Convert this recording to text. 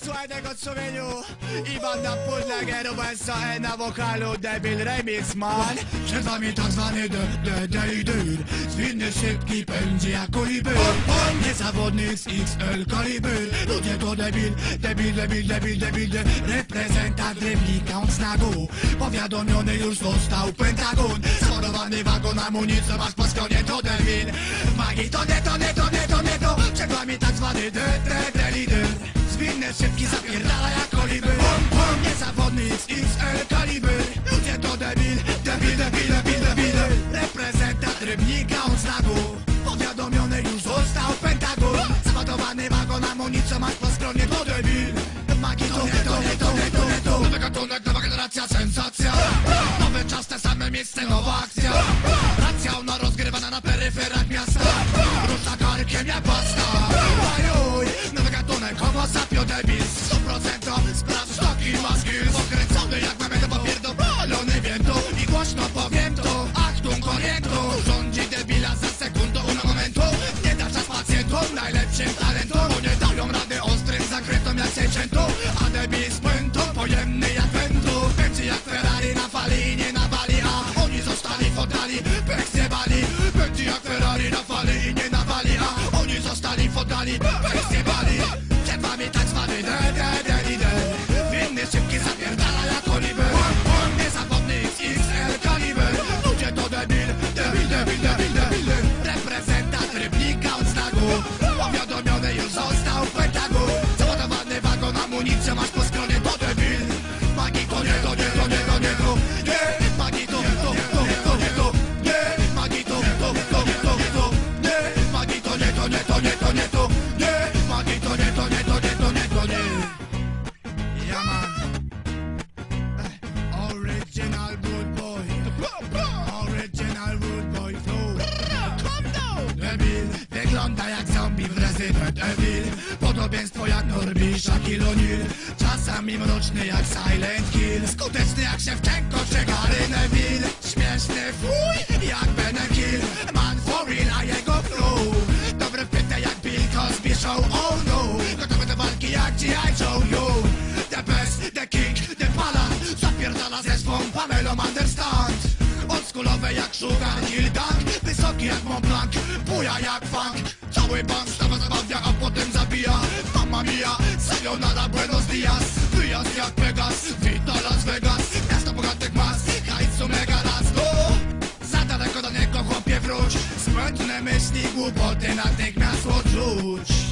Posłuchaj tego sumieniu I banda Pudlegeru Bensa na wokalu Debil Remix Man. Przed wami tak zwany de, de, delidyr Zwinny, szybki, pędzi jak kolibyr Niezawodny z XL kaliber Ludzie to debil, debil, debil, debil, debil de, Reprezentant replika on snagu Powiadomiony już został Pentagon. Załadowany wagon amunicji Masz po stronie to debil Magii to nie, to nie, to nie, to nie to. Przed wami tak zwany de, wagon amunicją Masz po debil Magii to nie, to nie, to nie, to nie to. Nowy gatunek, nowa generacja, sensacja. Nowy czas, te same miejsce, nowa akcja. Racja ona rozgrywana na peryferach miasta. Rusza karkiem jak pasta. Ajuj, nowy gatunek, homo sapio debil. 100% sprawdź w fotali, pech zjebali? Przed wami tak zwany de, de, de, lider Winny, szybki, zapierdala jak koliber. Niezawodny XL kaliber. Ludzie to debil, debil, debil, debil, debil. Reprezentant rybnika od znaku. Powiadomiony już został Pentagon Załadowany wagon amunicją Masz po Debil Wygląda jak zombie w Resident Evil. Podobieństwo jak Norbi, Shaquille Czasami mroczny jak Silent Hill. Skuteczny jak Szewczenko czy Gary Neville. Śmieszny fuj jak Benekil. Man for real, a jego flow Dobry w pytę jak Bill Cosby Show Oh no. Gotowy do walki jak G.I. Joe Yo The best, the king, the pala Zapierdala ze swą Pamelą Understand Oldschoolowe jak Sugar Hill Jak Mont Blanc Buja jak funk. Cały bank stawa zabawia, a potem zabija. Mamma mia, sayonara, buenos dias. Wyjazd jak Vegas, wita Las Vegas. Miasto bogatych mas, hajsu mega raz. No! Za daleko do niego chłopie wróć. Smętne myśli, głupoty natychmiast odrzuć